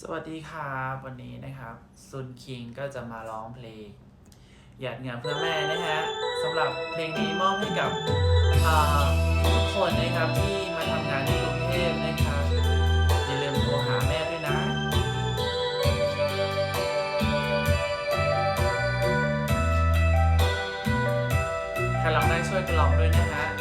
สวัสดีครับวันนี้นะครับซุนคิงก็จะมาร้องเพลง หยาดเหงื่อเพื่อแม่นะฮะสำหรับเพลงนี้มอบให้กับทุกคนนะครับที่มาทำงานที่กรุงเทพนะครับอย่าลืมโทรหาแม่ด้วยนะถ้าร้องได้ช่วยกันร้องด้วยนะฮะ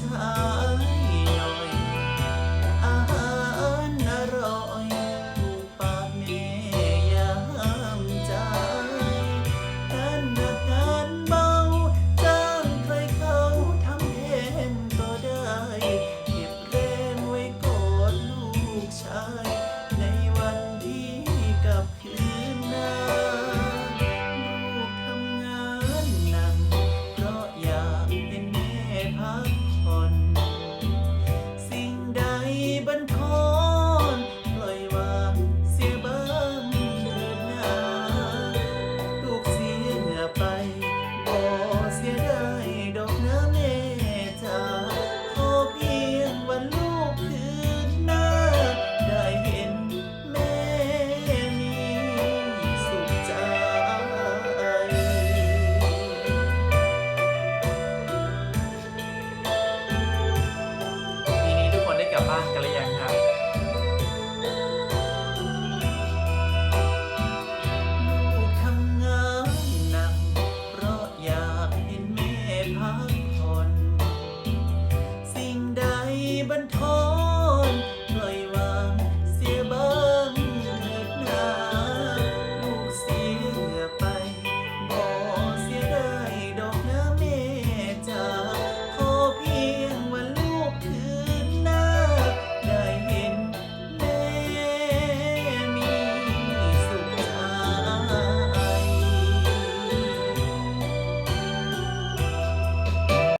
time.